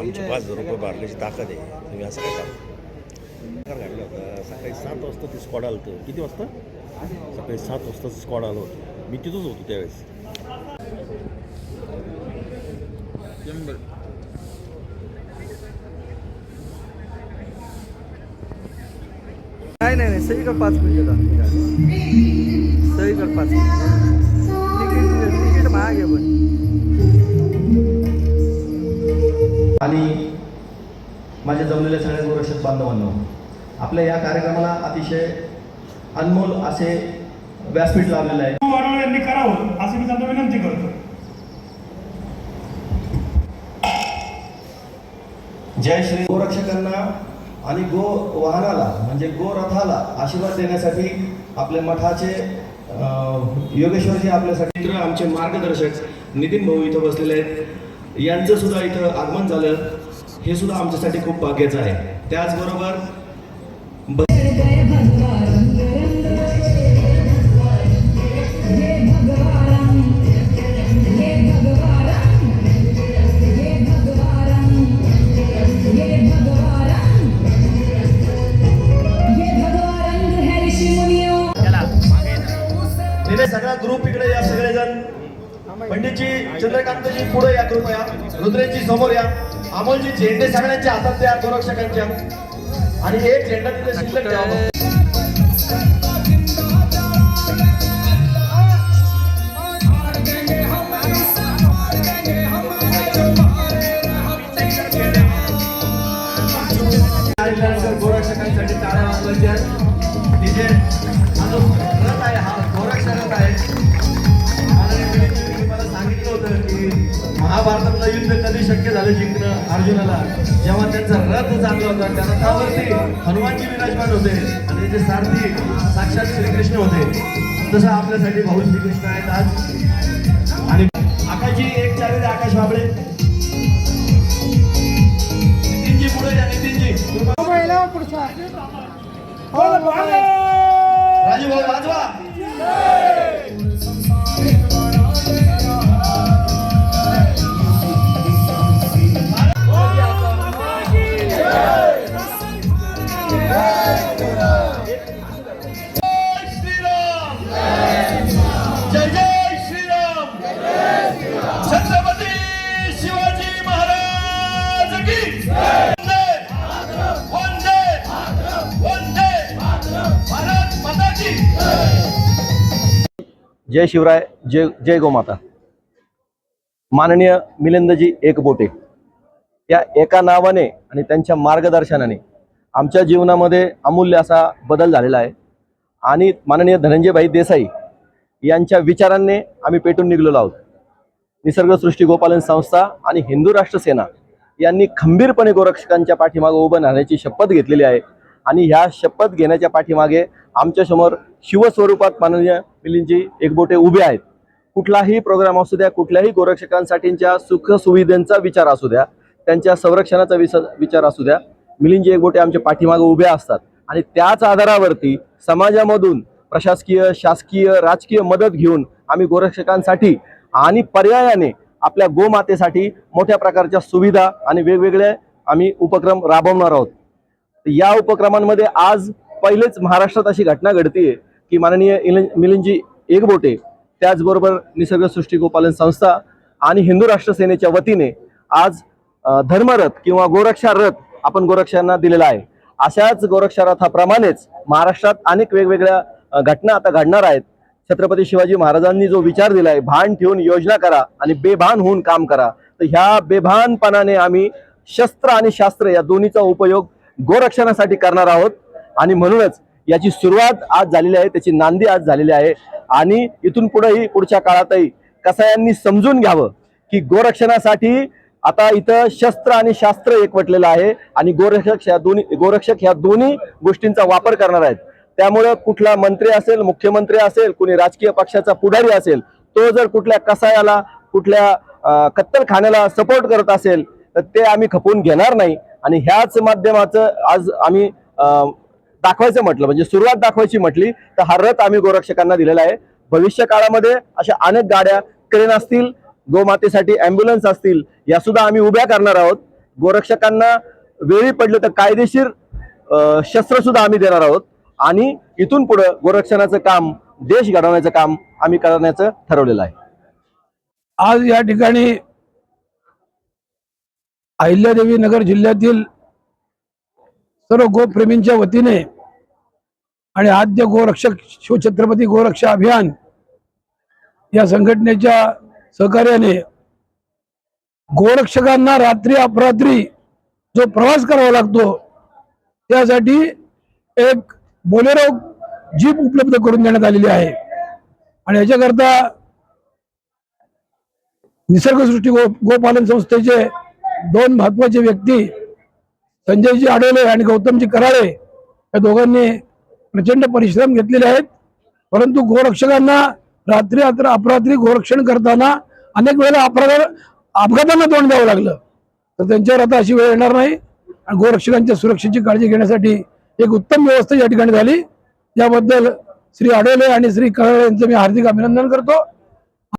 आमचे पाच हजार रुपये भरण्याची ताकद आहे. तुम्ही असं काय करा घडलं होतं. सकाळी सात वाजता ते स्कॉड आलं होतं किती वाजता? सकाळी सात वाजता स्कॉड आलं होतं. मी तिथंच होतो त्यावेळेस. नाही नाही नाही. सही कर पाच मिनिटं सही कर पाच मिनिटं तिकीट तिकीट महाग आहे पण. आणि माझ्या जमलेल्या सगळ्या गोरक्षक बांधवांनो आपल्या या कार्यक्रमाला अतिशय अनमोल असे व्यासपीठ लावलेलं आहे. यांनी करावं असं मी त्यांना विनंती करतो. जय श्री गोरक्षकांना आणि गो वाहनाला म्हणजे गो रथाला आशीर्वाद देण्यासाठी आपल्या मठाचे योगेश्वरजी आपल्यासाठी मित्र आमचे मार्गदर्शक नितीन भाऊ इथं बसलेले आहेत. यांचं सुद्धा इथं आगमन झालं. हे सुद्धा आमच्यासाठी खूप भाग्याचं आहे. त्याचबरोबर सगळा ग्रुप इकडे या सगळेजण. पंडितजी चंद्रकांतजी पुढे या कृपया. रुद्रेजी समोर या. अमोलजी झेंडे सगळ्यांच्या हातात द्या गोरक्षकांच्या. आणि एक झेंडा तिथे शिल्लक ठेवा. महाभारतातलं युद्ध कधी शक्य झालं जिंकणं अर्जुनाला? जेव्हा त्यांचा रथ चालला होता त्या रथावरती हनुमानजी विराजमान होते आणि त्याचे सारथी साक्षात श्रीकृष्ण होते. तसं आपल्यासाठी भाऊ श्रीकृष्ण आहेत आज. आणि आकाशजी एक चालेल आकाश बाबळे. नितीनजी पुढे या नितीनजी. राजू भाऊ वाजवा जय शिवराय जय जय गोमाता. माननीय मिलिंदजी एकबोटे. या एका नावाने आणि त्यांच्या मार्गदर्शनाने आमच्या जीवनामध्ये अमूल्य असा बदल झालेला आहे. आणि माननीय धनंजयभाई देसाई यांच्या विचारांनी आम्ही पेटून निघलेलो आहोत. निसर्गसृष्टी गोपालन संस्था आणि हिंदू राष्ट्र सेना यांनी खंबीरपणे गोरक्षकांच्या पाठीमागे उभं राहण्याची शपथ घेतलेली आहे. आणि ह्या शपथ घेण्याच्या पाठीमागे आमच्यासमोर शिवस्वरूपात माननीय मिलिंदजी एकबोटे उभे आहेत. कुठलाही प्रोग्राम असू द्या कुठल्याही गोरक्षकांसाठीच्या सुखसुविधेंचा विचार असू द्या त्यांच्या संरक्षणाचा विस विचार असू द्या मिलिंदजी एकबोटे आमच्या पाठीमागे उभे असतात. आणि त्याच आधारावरती समाजामधून प्रशासकीय शासकीय राजकीय मदत घेऊन आम्ही गोरक्षकांसाठी आणि पर्यायाने आपल्या गोमातेसाठी मोठ्या प्रकारच्या सुविधा आणि वेगवेगळे आम्ही उपक्रम राबवणार आहोत. या उपक्रमांमध्ये आज पहिलेच महाराष्ट्रात अशी घटना घडतीये की माननीय मिलिंदजी एकबोटे त्याचबरोबर निसर्गसृष्टी गोपालन संस्था आणि हिंदू राष्ट्र सेनेच्या वतीने आज धर्मरथ किंवा गोरक्षा रथ आपण गोरक्षांना दिलेला आहे. अशाच गोरक्षा रथाप्रमाणेच महाराष्ट्रात अनेक वेगवेगळ्या घटना आता घडणार आहेत. छत्रपती शिवाजी महाराजांनी जो विचार दिलाय भान ठेवून योजना करा आणि बेभान होऊन काम करा. तर ह्या बेभानपणाने आम्ही शस्त्र आणि शास्त्र या दोन्हीचा उपयोग गोरक्षणासाठी करणार आहोत. आणि म्हणूनच याची सुरुवात आज झालेली आहे त्याची नांदी आज झालेली आहे. आणि इथून पुढेही पुढच्या काळातही कसायांनी समजून घ्यावं की गोरक्षणासाठी आता इथं शस्त्र आणि शास्त्र एकवटलेलं आहे आणि गोरक्षक ह्या दोन्ही गोरक्षक ह्या दोन्ही गोष्टींचा वापर करणार आहेत. त्यामुळे कुठला मंत्री असेल मुख्यमंत्री असेल कुणी राजकीय पक्षाचा पुढारी असेल तो जर कुठल्या कसायाला कुठल्या कत्तलखान्याला सपोर्ट करत असेल तर ते आम्ही खपवून घेणार नाही. आणि ह्याच माध्यमाचं आज आम्ही दाखवायचं म्हटलं म्हणजे सुरुवात दाखवायची म्हटली तर हा रथ आम्ही गोरक्षकांना दिलेला आहे. भविष्य काळामध्ये अशा अनेक गाड्या क्रेन असतील गोमातेसाठी अँब्युलन्स असतील या सुद्धा आम्ही उभ्या करणार आहोत. गोरक्षकांना वेळी पडलं तर कायदेशीर शस्त्र सुद्धा आम्ही देणार आहोत. आणि इथून पुढं गोरक्षणाचं काम देश घडवण्याचं काम आम्ही करण्याचं ठरवलेलं आहे. आज या ठिकाणी अहिल्यादेवी नगर जिल्ह्यातील सर्व गोप्रेमींच्या वतीने आणि आद्य गोरक्षक शिवछत्रपती गोरक्षा अभियान या संघटनेच्या सहकार्याने गोरक्षकांना रात्री अपरात्री जो प्रवास करावा लागतो त्यासाठी एक बोलेरो जीप उपलब्ध करून देण्यात आलेली आहे. आणि याच्याकरता निसर्गसृष्टी गो गोपालन संस्थेचे दोन महत्त्वाचे व्यक्ती संजयजी आडोले आणि गौतमजी कराळे या दोघांनी प्रचंड परिश्रम घेतलेले आहेत. परंतु गोरक्षकांना रात्री अत्र अपरात्री गोरक्षण करताना अनेक वेळेला अपराध अपघातांना तोंड द्यावं लागलं. तर त्यांच्यावर आता अशी वेळ येणार नाही. आणि गोरक्षकांच्या सुरक्षेची काळजी घेण्यासाठी एक उत्तम व्यवस्था या ठिकाणी झाली. याबद्दल श्री आडोले आणि श्री कराळे यांचं मी हार्दिक अभिनंदन करतो.